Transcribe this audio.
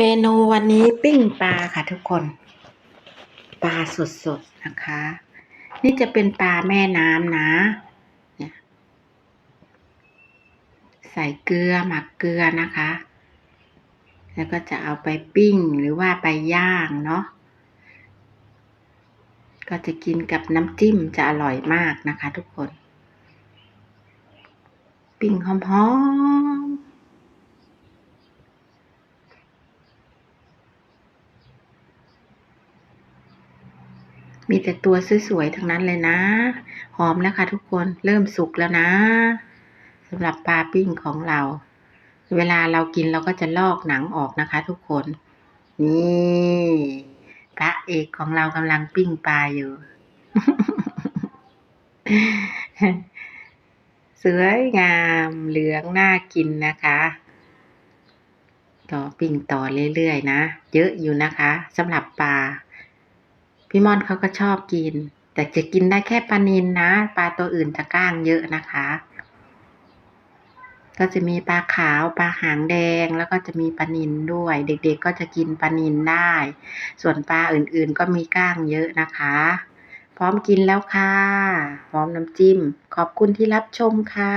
เมนูวันนี้ปิ้งปลาค่ะทุกคน ปลาสดๆนะคะ นี่จะเป็นปลาแม่น้ำนะ ใส่เกลือหมักเกลือนะคะ แล้วก็จะเอาไปปิ้งหรือว่าไปย่างเนาะก็จะกินกับน้ำจิ้มจะอร่อยมากนะคะทุกคน ปิ้งหอมๆ มีแต่ตัวสวยๆทั้งนั้นเลยนะ หอมแล้วค่ะทุกคนเริ่มสุกแล้วนะสำหรับปลาปิ้งของเรา เวลาเรากินเราก็จะลอกหนังออกนะคะ ทุกคน นี่พระเอกของเรากำลังปิ้งปลาอยู่ สวยงามเหลืองน่ากินนะคะต่อปิ้งต่อเรื่อยๆนะ เยอะอยู่นะคะสำหรับปลา พี่ม่อนเขาก็ชอบกิน แต่จะกินได้แค่ปลานินนะปลาตัวอื่นจะก้างเยอะนะคะ ก็จะมีปลาขาวปลาหางแดงแล้วก็จะมีปลานินด้วย เด็กๆก็จะกินปลานินได้ ส่วนปลาอื่นๆก็มีก้างเยอะนะคะ พร้อมกินแล้วค่ะ พร้อมน้ำจิ้ม ขอบคุณที่รับชมค่ะ